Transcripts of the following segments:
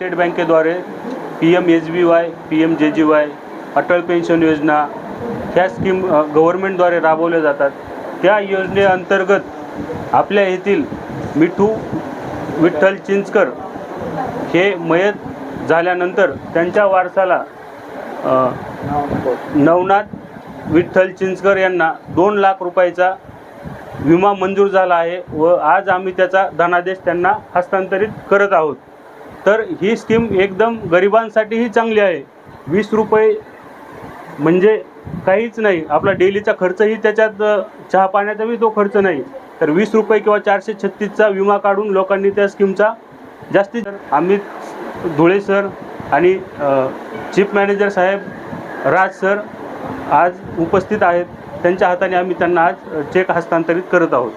State बँकेद्वारे P M S B Y P M J G Y Atal pension योजना ह्या scheme गव्हर्मेंटद्वारे राबवल्या जातात. त्या योजनेअंतर्गत आपल्या येथील मिठू विठ्ठल चिंचकर हे मयत झाल्यानंतर त्यांच्या वारसाला नवनाथ विठ्ठल चिंचकर यांना दोन लाख रुपयाचा विमा मंजूर झाला आहे व आज आम्ही त्याचा धनादेश त्यांना हस्तांतरित करत आहोत. तर ही स्कीम एकदम गरिबांसाठीही चांगली आहे. वीस रुपये म्हणजे काहीच नाही. आपला डेलीचा खर्चही त्याच्यात चहा पाण्याचाही तो खर्च नाही. तर वीस रुपये किंवा चारशे छत्तीसचा विमा काढून लोकांनी त्या स्कीमचा जास्तीत अमित धुळे सर आणि चीफ मॅनेजर साहेब राज सर आज उपस्थित आहेत. त्यांच्या हाताने आम्ही त्यांना आज चेक हस्तांतरित करत आहोत.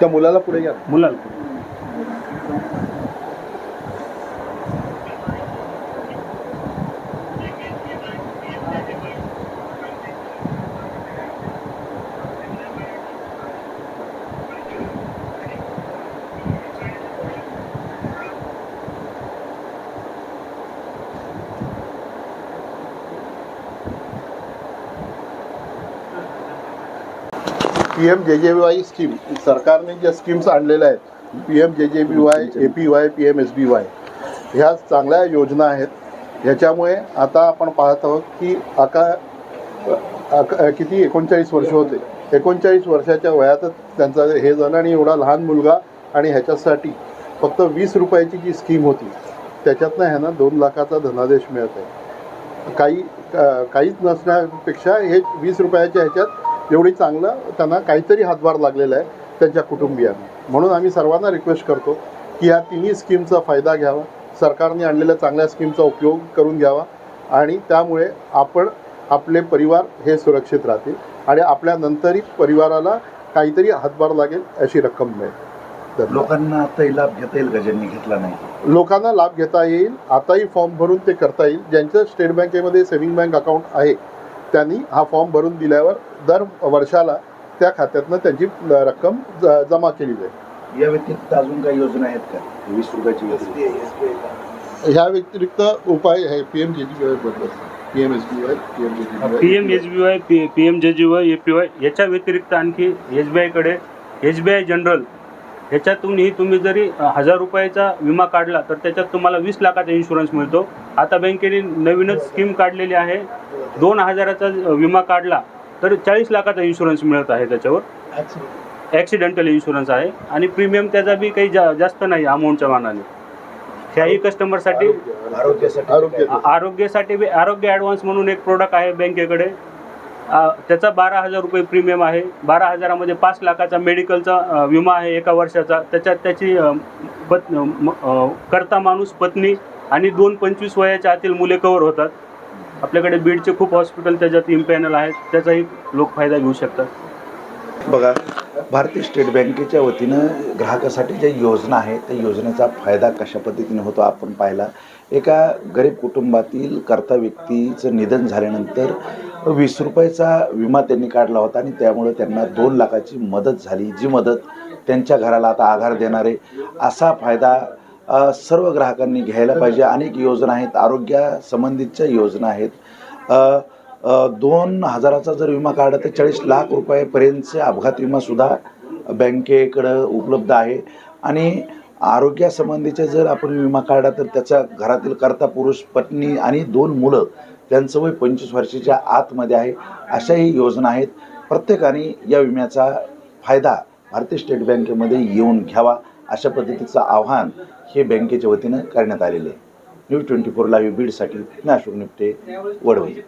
त्या मुलाला पुढे घ्या. मुलाला. पी एम जे जे वाय स्कीम सरकारने ज्या स्कीम्स आणलेल्या आहेत P M J J B Y A P Y P M S B Y ह्या चांगल्या योजना आहेत. ह्याच्यामुळे आता आपण पाहत आहोत की आका आका किती एकोणचाळीस वर्ष होते. एकोणचाळीस वर्षाच्या वयातच त्यांचा हे झालं आणि एवढा लहान मुलगा आणि ह्याच्यासाठी फक्त वीस रुपयाची जी स्कीम होती त्याच्यातनं ह्यांना दोन लाखाचा धनादेश मिळत आहे. काही काहीच नसण्यापेक्षा हे वीस रुपयाच्या ह्याच्यात एवढी चांगलं त्यांना काहीतरी हातभार लागलेला आहे त्यांच्या कुटुंबियांना. म्हणून आम्ही सर्वांना रिक्वेस्ट करतो की या तिन्ही स्कीमचा फायदा घ्यावा सरकारने आणलेल्या चांगल्या स्कीमचा उपयोग करून घ्यावा आणि त्यामुळे आपण आपले परिवार हे सुरक्षित राहतील आणि आपल्या नंतरही परिवाराला काहीतरी हातभार लागेल अशी रक्कम मिळेल. लोकांना आताही लाभ घेता येईल का? ज्यांनी घेतला नाही? लोकांना लाभ घेता येईल. आताही फॉर्म भरून ते करता येईल. ज्यांचं स्टेट बँकेमध्ये सेव्हिंग बँक अकाउंट आहे त्यांनी हा फॉर्म भरून दिल्यावर दर वर्षाला त्या खात्यातनं त्यांची रक्कम ज- जमा केली जाईल. या व्यतिरिक्त अजून काही योजना आहेत का? वीस रुपयाची ह्या व्यतिरिक्त उपाय आहे P M J G वायबद्दल P M S B Y P M J G Y P M S B Y P P M J G Y A P Y याच्या व्यतिरिक्त आणखी एस बी आयकडे एस बी आय जनरल ह्याच्यातूनही तुम्ही जरी हजार रुपयाचा विमा काढला तर त्याच्यात तुम्हाला वीस लाखाचा इन्शुरन्स मिळतो. आता बँकेने नवीनच स्कीम काढलेली आहे. दोन हजाराचा विमा काढला तर चाळीस लाखाचा इन्शुरन्स मिळत आहे त्याच्यावर. ॲक्सिडेंटल इन्शुरन्स आहे. आणि प्रीमियम त्याचा बी काही जा जास्त नाही अमाऊंटच्या मानाने. ह्याही कस्टमरसाठी आरोग्यासाठी आरोग्य आ- आरोग्यासाठी बी- आरोग्य ॲडव्हान्स म्हणून एक प्रोडक्ट आहे बँकेकडे. त्याचा बारा हजार रुपये प्रीमियम आहे. बारा हजारामध्ये पाच लाखाचा मेडिकलचा विमा आहे एका वर्षाचा. त्याच्यात त्याची पत् कर्ता माणूस पत्नी आणि दोन पंचवीस वयाच्या आतील मुले कवर होतात. आपल्याकडे बीडचे खूप हॉस्पिटल त्याच्यात इम्पॅनल आहेत. त्याचाही लोक फायदा घेऊ शकतात. बघा भारतीय स्टेट बँकेच्या वतीनं ग्राहकासाठी ज्या योजना आहेत त्या योजनेचा फायदा कशा पद्धतीने होतो आपण पाहिला. एका गरीब कुटुंबातील कर्ता व्यक्तीचं निधन झाल्यानंतर वीस रुपयाचा विमा त्यांनी काढला होता आणि त्यामुळे त्यांना दोन लाखाची मदत झाली. जी मदत त्यांच्या घराला आता आधार देणारे असा फायदा सर्व ग्राहकांनी घ्यायला पाहिजे. अनेक योजना आहेत. आरोग्यासंबंधितच्या योजना आहेत. दोन हजाराचा जर विमा काढला तर चाळीस लाख रुपयापर्यंतचे अपघात विमासुद्धा बँकेकडं उपलब्ध आहे. आणि आरोग्यासंबंधीचे जर आपण विमा काढला तर त्याचा घरातील कर्ता पुरुष पत्नी आणि दोन मुलं त्यांचं वय पंचवीस वर्षाच्या आतमध्ये आहे. अशाही योजना आहेत. प्रत्येकाने या विम्याचा फायदा भारतीय स्टेट बँकेमध्ये येऊन घ्यावा. अशा पद्धतीचं आव्हान हे बँकेच्या वतीनं करण्यात आलेलं आहे. न्यूज ट्वेंटी फोर लाईव्ह बीडसाठी मी अशोक निपटे वडवली